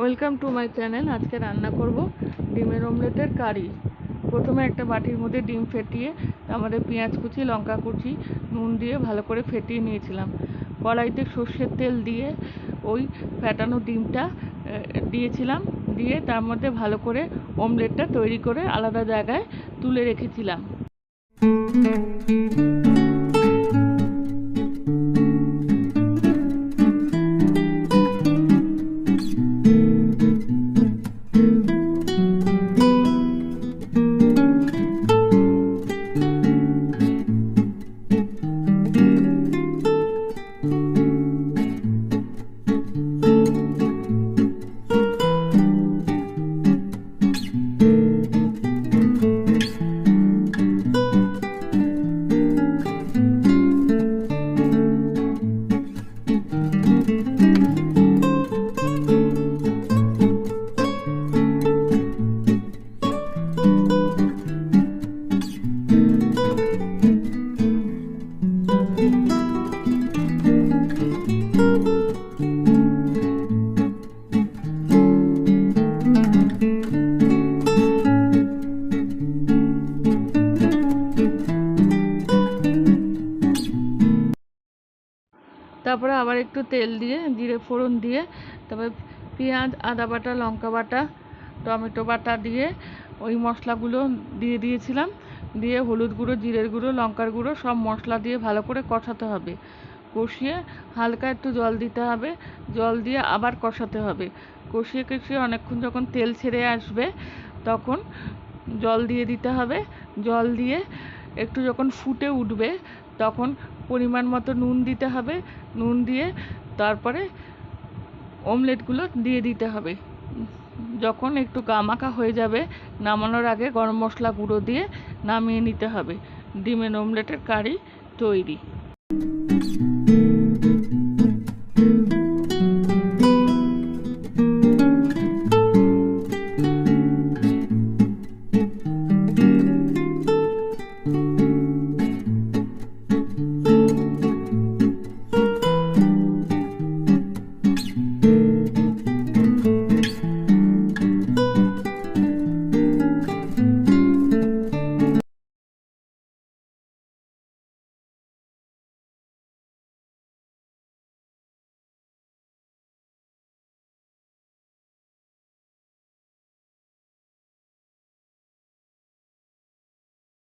Welcome to my channel আজকে রান্না করব ডিমের অমলেটের কারি। প্রথমে একটা বাটির মধ্যে ডিম ফেটিয়ে, আমাদের পেঁয়াজ কুচি, লঙ্কা কুচি, নুন দিয়ে ভালো করে ফেটিয়ে নিয়েছিলাম। কড়াইতে সর্ষের তেল দিয়ে ওই ফেটানো ডিমটা দিয়েছিলাম। দিয়ে তার মধ্যে ভালো করে অমলেটটা তৈরি করে আলাদা জায়গায় তুলে রেখেছিলাম। তারপরে আবার একটু তেল দিয়ে, জিরে ফোড়ন দিয়ে, তারপরে পেঁয়াজ, আদা বাটা, লঙ্কা বাটা, টমেটো বাটা দিয়ে ওই মশলাগুলো দিয়ে দিয়েছিলাম। দিয়ে হলুদ গুঁড়ো, জিরের গুঁড়ো, লঙ্কার গুঁড়ো সব মশলা দিয়ে ভালো করে কষাতে হবে। কষিয়ে হালকা একটু জল দিতে হবে। জল দিয়ে আবার কষাতে হবে। কষিয়ে কষিয়ে অনেকক্ষণ যখন তেল ছেড়ে আসবে, তখন জল দিয়ে দিতে হবে। জল দিয়ে একটু যখন ফুটে উঠবে, তখন পরিমাণ মতো নুন দিতে হবে। নুন দিয়ে তারপরে অমলেটগুলো দিয়ে দিতে হবে। যখন একটু গামাখা হয়ে যাবে, নামানোর আগে গরম মশলা গুঁড়ো দিয়ে নামিয়ে নিতে হবে। ডিমের অমলেটের কারি তৈরি।